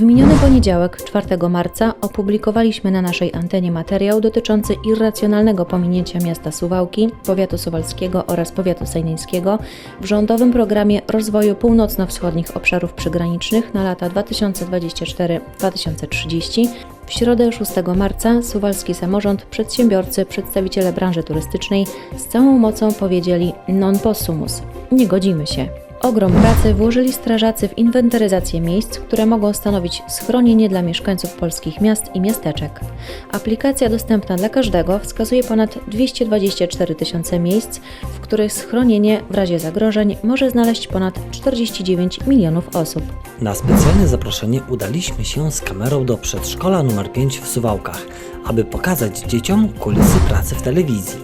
W miniony poniedziałek, 4 marca, opublikowaliśmy na naszej antenie materiał dotyczący irracjonalnego pominięcia miasta Suwałki, powiatu suwalskiego oraz powiatu sejneńskiego w rządowym programie rozwoju północno-wschodnich obszarów przygranicznych na lata 2024-2030. W środę 6 marca suwalski samorząd, przedsiębiorcy, przedstawiciele branży turystycznej z całą mocą powiedzieli non possumus. Nie godzimy się. Ogrom pracy włożyli strażacy w inwentaryzację miejsc, które mogą stanowić schronienie dla mieszkańców polskich miast i miasteczek. Aplikacja dostępna dla każdego wskazuje ponad 224 tysiące miejsc, w których schronienie w razie zagrożeń może znaleźć ponad 49 milionów osób. Na specjalne zaproszenie udaliśmy się z kamerą do przedszkola nr 5 w Suwałkach, aby pokazać dzieciom kulisy pracy w telewizji.